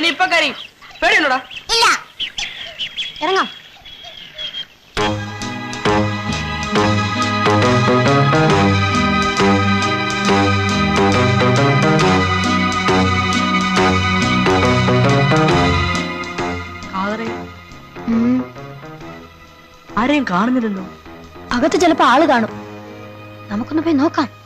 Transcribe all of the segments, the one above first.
ഇവനിപ്പൊ കരയും. പേടിയുണ്ടോടാ? ഇല്ല. ഇറങ്ങാം. ആരെയും കാണുന്നില്ലല്ലോ. അകത്ത് ചിലപ്പോ ആൾ കാണും. നമുക്കൊന്ന് പോയി നോക്കാം.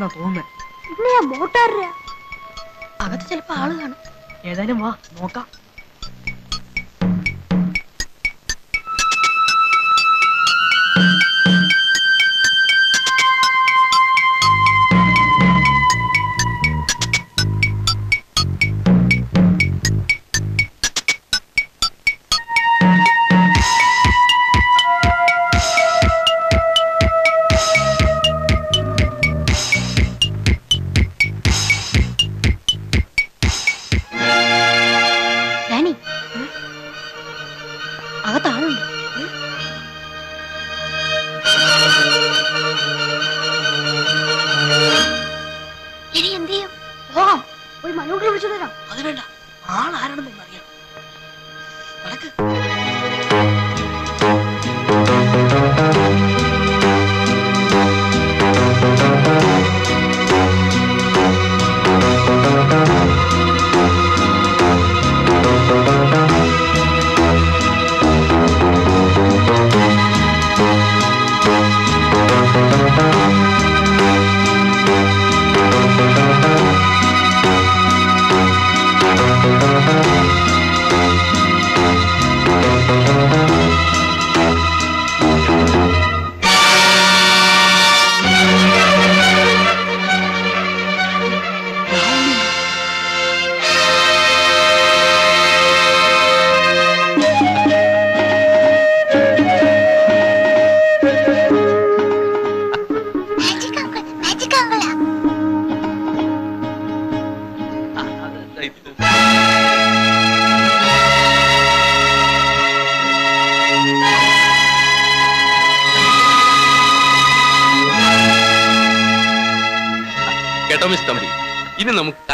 താമസമൊന്നുമില്ലെന്നാ തോന്നുന്നത് അകത്ത് ചിലപ്പോ ആൾ കാണും. ഏതായാലും വാ നോക്കാം.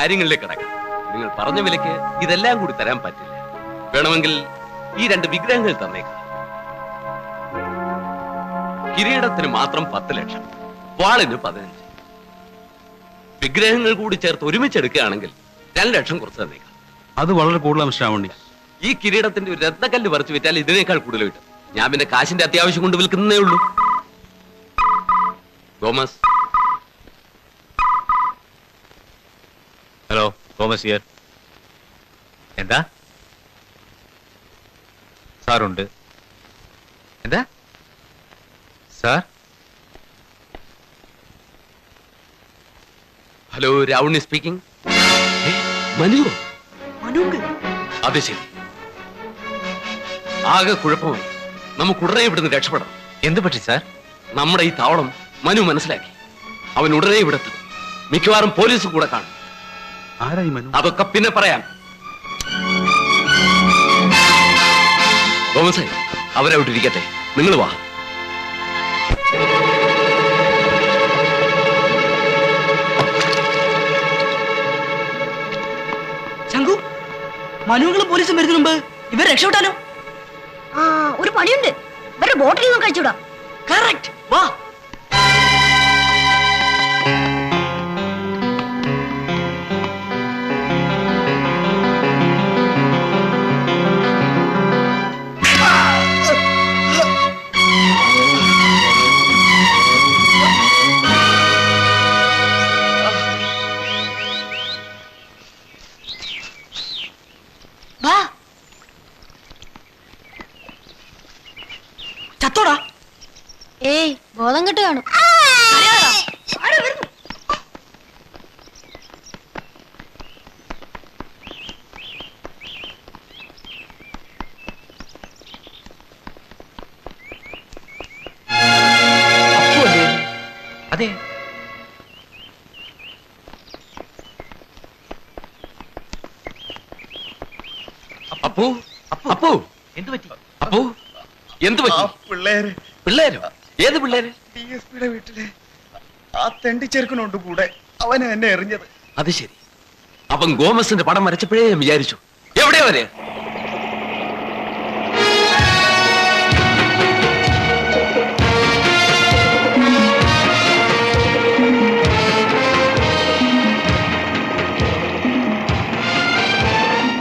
കാര്യങ്ങളിലേക്ക് കിടക്കാം. നിങ്ങൾ പറഞ്ഞ വിലക്ക് ഇതെല്ലാം കൂടി തരാൻ പറ്റില്ല. വേണമെങ്കിൽ ഈ രണ്ട് വിഗ്രഹങ്ങൾ തന്നേക്കാം. കിരീടത്തിന് മാത്രം പത്ത് ലക്ഷം വാളിന് പതിനഞ്ച്. വിഗ്രഹങ്ങൾ കൂടി ചേർത്ത് ഒരുമിച്ചെടുക്കുകയാണെങ്കിൽ രണ്ട് ലക്ഷം കുറച്ച് തന്നേക്കാം. അത് വളരെ കൂടുതലാണ് ശ്രാവണി ഈ കിരീടത്തിന്റെ ഒരു രത്നക്കല്ല് പറിച്ചു വിറ്റാൽ ഇതിനേക്കാൾ കൂടുതൽ കിട്ടും. ഞാൻ പിന്നെ കാശിന്റെ അത്യാവശ്യം കൊണ്ട് വിൽക്കുന്നേ ഉള്ളൂ. തോമസ് ഹലോ തോമസ് ഇയർ എന്താ? സാറുണ്ട്. എന്താ? Sir? Hello Ravunni speaking Manu? അത് ശരി. ആകെ കുഴപ്പമായി. നമുക്ക് ഉടനെ ഇവിടുന്ന് രക്ഷപ്പെടണം എന്ത് പറ്റി സാർ? നമ്മുടെ ഈ താവളം മനു മനസ്സിലാക്കി. അവൻ ഉടനെ ഇവിടെ മിക്കവാറും പോലീസ് കൂടെ കാണും. ആരായി മനു? അതൊക്കെ പിന്നെ പറയാം. തോമസേ അവരവിട്ടിരിക്കട്ടെ നിങ്ങൾ വാ. ശങ്കു മനുവങ്ങളും പോലീസും വരുന്നതിന് മുമ്പ് ഇവർ രക്ഷപ്പെട്ടാലോ? ആ ഒരു പണിയുണ്ട്. ഇവരുടെ ബോട്ടിൽ നിന്നും കഴിച്ചുവിടാം. കറക്റ്റ് വാ. കെട്ട് കാണും. അപ്പു അല്ലേ? അതെ അപ്പു. അപ്പു. എന്തു പറ്റി? അപ്പു. എന്ത് ആ പറ്റി പിള്ളേര്. പിള്ളേരോ? ഏത് പിള്ളേര്? എസ് പിയുടെ വീട്ടിൽ ആ തെണ്ടി ചെറുക്കനുണ്ട് കൂടെ. അവന് എന്നെ എറിഞ്ഞത്. അത് ശരി. അപ്പം ഗോമസിന്റെ പടം വരച്ചപ്പോഴേ ഞാൻ വിചാരിച്ചു. എവിടെയാ വരെ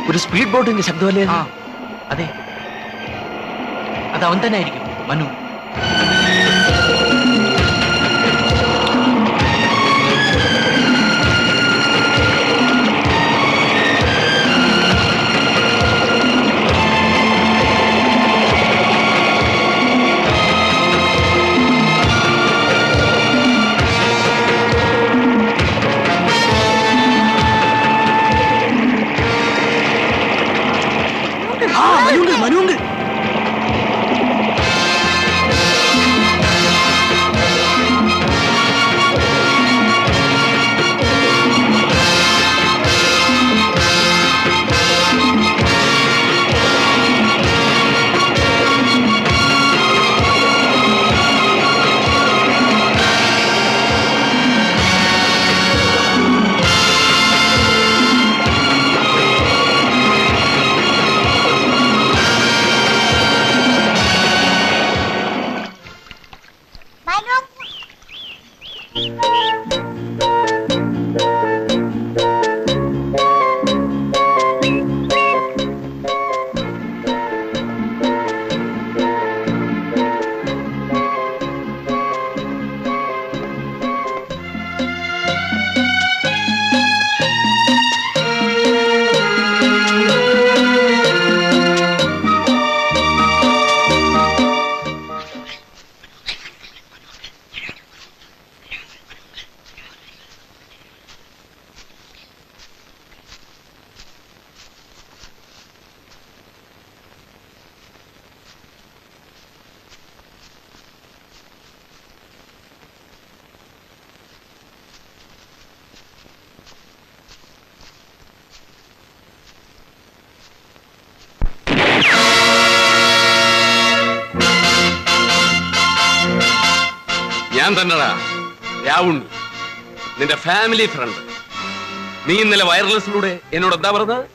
ഒരു സ്പീഡ് ബോട്ടിന്റെ ശബ്ദമല്ലേ അതെ. അത് അവൻ തന്നെ ആയിരിക്കും. മനു. തന്നെടാ. രാവുണ്ണി നിന്റെ ഫാമിലി ഫ്രണ്ട് നീ ഇന്നലെ വയർലെസ്സിലൂടെ എന്നോട് എന്താ പറഞ്ഞത്?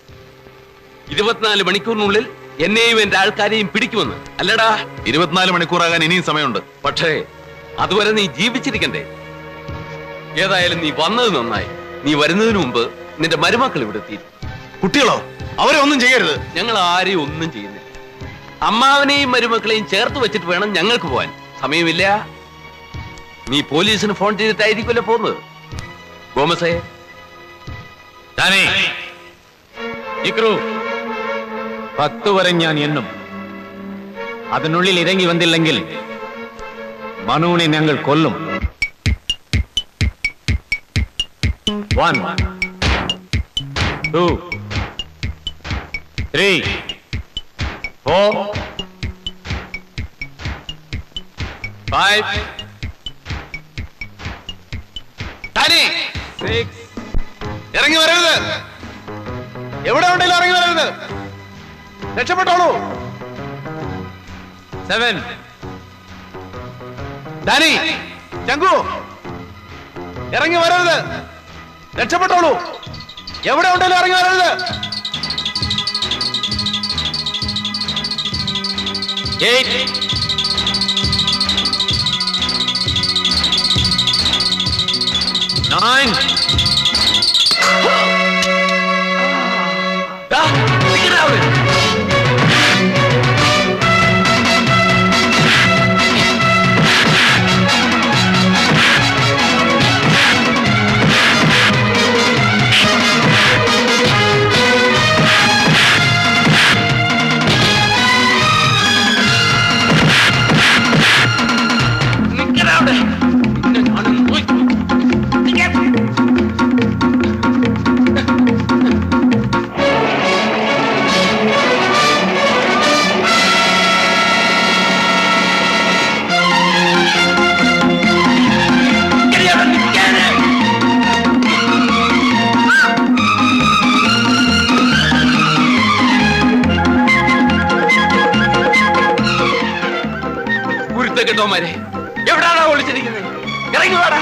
ഇരുപത്തിനാല് മണിക്കൂറിനുള്ളിൽ എന്നെയും എന്റെ ആൾക്കാരെയും പിടിക്കുമെന്ന്. അല്ലടാ. ഇരുപത്തിനാല് മണിക്കൂറാകാൻ ഇനിയും സമയമുണ്ട്. പക്ഷേ അതുവരെ നീ ജീവിച്ചിരിക്കണ്ടേ. ഏതായാലും നീ വന്നത് നന്നായി. നീ വരുന്നതിന് മുമ്പ് നിന്റെ മരുമക്കൾ ഇവിടെ എത്തി. കുട്ടികളോ? അവരെ ഒന്നും ചെയ്യരുത്. ഞങ്ങൾ ആരെയും ഒന്നും ചെയ്യുന്നില്ല. അമ്മാവനെയും മരുമക്കളെയും ചേർത്ത് വെച്ചിട്ട് വേണം ഞങ്ങൾക്ക് പോവാൻ സമയമില്ല. നീ പോലീസിന് ഫോൺ ചെയ്തിട്ടായിരിക്കുമല്ലോ പോകുന്നത്. ഗോമസേ പത്ത് വരെ ഞാൻ എന്നും അതിനുള്ളിൽ ഇറങ്ങി വന്നില്ലെങ്കിൽ മനുവിനെ ഞങ്ങൾ കൊല്ലും. One two three four five six ഇറങ്ങി വരരുത്. എവിടെ ഉണ്ടെങ്കിലും ഇറങ്ങി വരരുത്. രക്ഷപ്പെട്ടോളൂ. സെവൻ. ഡാനി ചങ്കു ഇറങ്ങി വരരുത്. രക്ഷപ്പെട്ടോളൂ. എവിടെ ഉണ്ടെങ്കിലും ഇറങ്ങി വരരുത്. Eight. ദാ, നിക്കടാ അവിടെ. കുരുത്തക്കെട്ടോമാരെ എവിടാണോ ഒളിച്ചിരിക്കുന്നത്? ഇറങ്ങി വാടാ.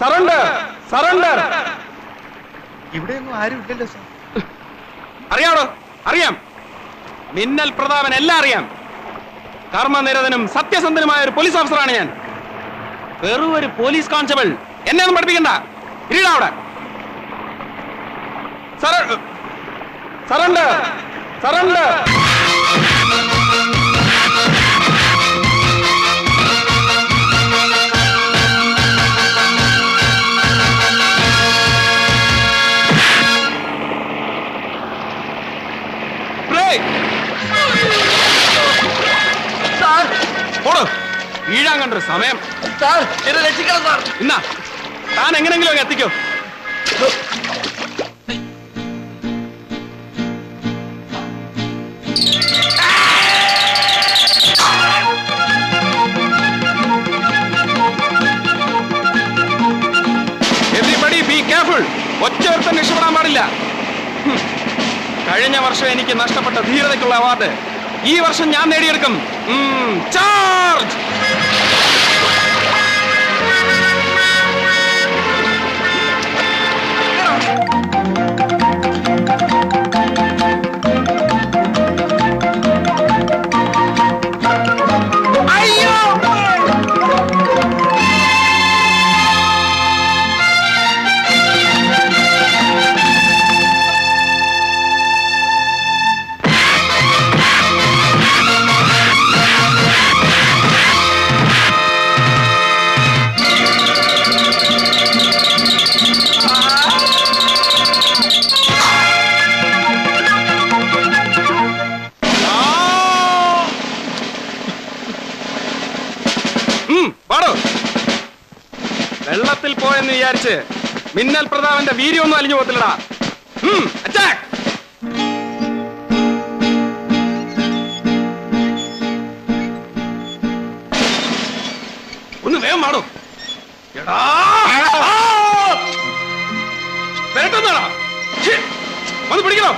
Surrender surrender. ഇവിടെയൊന്നും ആരും ഇല്ലല്ലോ സാർ. അറിയാമോ അറിയാം. മിന്നൽ പ്രതാപൻ എല്ലാം അറിയാം. കർമ്മനിരതനും സത്യസന്ധനുമായ ഒരു പോലീസ് ഓഫീസറാണ് ഞാൻ. വെറും ഒരു പോലീസ് കോൺസ്റ്റബിൾ എന്നെ ഒന്നും പഠിപ്പിക്കണ്ട. ഇരിടാ അവിടെ. സറണ്ട് സറണ്ടർ വീഴാൻ കണ്ടൊരു സമയം. സാർ എന്നെ രക്ഷിക്കണം സാർ. ഇന്നാ താൻ എങ്ങനെങ്കിലും അങ്ങ് എത്തിക്കോ. എവരിബഡി ബി കെയർഫുൾ ഒറ്റ ഒരുത്തൻ രക്ഷപ്പെടാൻ പാടില്ല. കഴിഞ്ഞ വർഷം എനിക്ക് നഷ്ടപ്പെട്ട ധീരതയ്ക്കുള്ള അവാർഡ്. ഈ വർഷം ഞാൻ നേടിയെടുക്കും. ചാർജ്! പോയെന്ന് വിചാരിച്ച് മിന്നൽ പ്രതാപന്റെ വീര്യമൊന്നും അലിഞ്ഞു പോകത്തില്ലടാ! ഒന്ന് വേഗം മാടോ എടാ! വരട്ടെന്നാടാ. ഒന്ന് പിടിക്കണോ.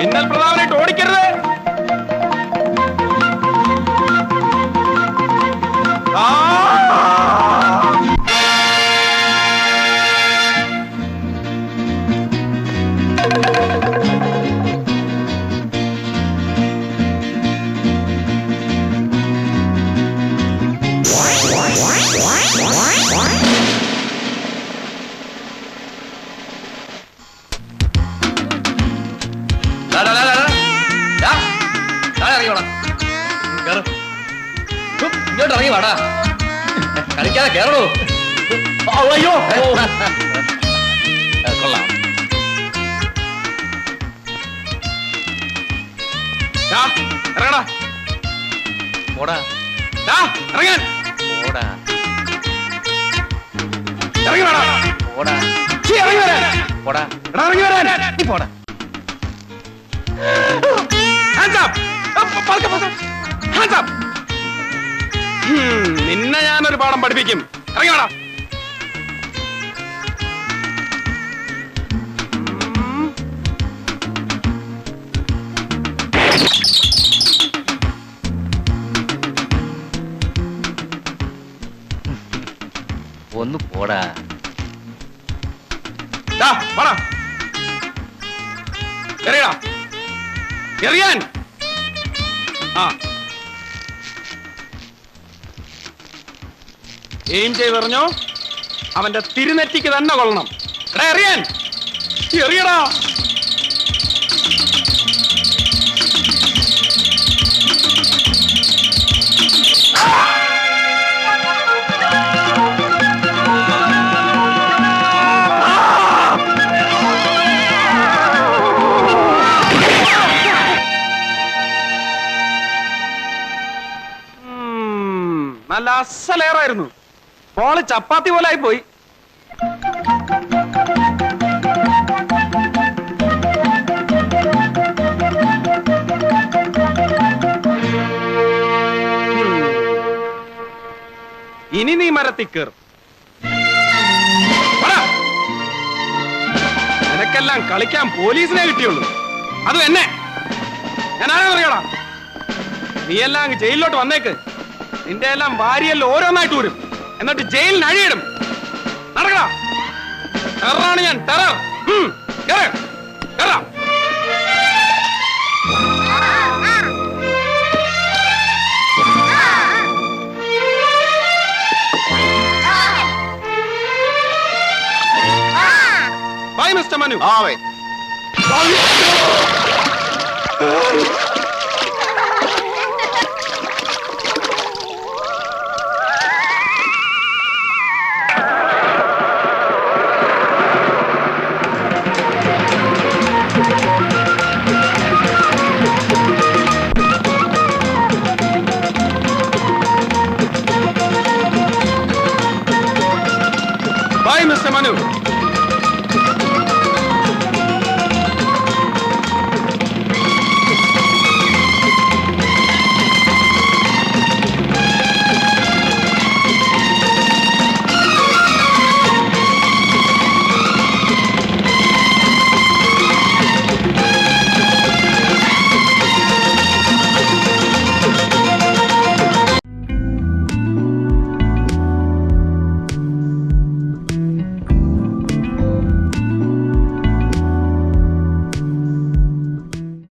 മിന്നൽ പ്രതാപനായിട്ട് ഓടിക്കരുത്. കളിക്കാതെ കേറണോ? അയ്യോ. കൊള്ളാം. ഇറങ്ങടാ. പോടാ ഇറങ്ങാൻ. പോടാ ഇറങ്ങി വേടാ പോടാ ഇറങ്ങി വരാൻ പോടാ. എടാ, ഇറങ്ങി വരാൻ. നീ പോടാ. Hands up! Hands up! നിന്നെ ഞാനൊരു പാഠം പഠിപ്പിക്കും. ഇറങ്ങി വേണം ഒന്ന് പോടാ. എറിയാൻ. ആ. എയിം എറിഞ്ഞോ അവന്റെ തിരുനെറ്റിക്ക് തന്നെ കൊള്ളണം. എടാ എറിയാൻ. എറിയടാ. നല്ല അസലേറായിരുന്നു. ബോൾ ചപ്പാത്തി പോലെ ആയി പോയി. ഇനി നീ മരത്തിൽ കയറും. നിനക്കെല്ലാം കളിക്കാൻ പോലീസിനെ കിട്ടിയുള്ളൂ. അതും എന്നെ. ഞാൻ ആരാന്നറിയടാ നീ എല്ലാം അങ്ങ് ജയിലിലോട്ട് വന്നേക്ക്. നിന്റെ എല്ലാം വാരിയെല്ലാം ഓരോന്നായിട്ട് വരും എന്നിട്ട് ജയിലിന് അഴിയിടും. നടക്കടാ. ടെററാണ് ഞാൻ terror. Bye mister Manu bye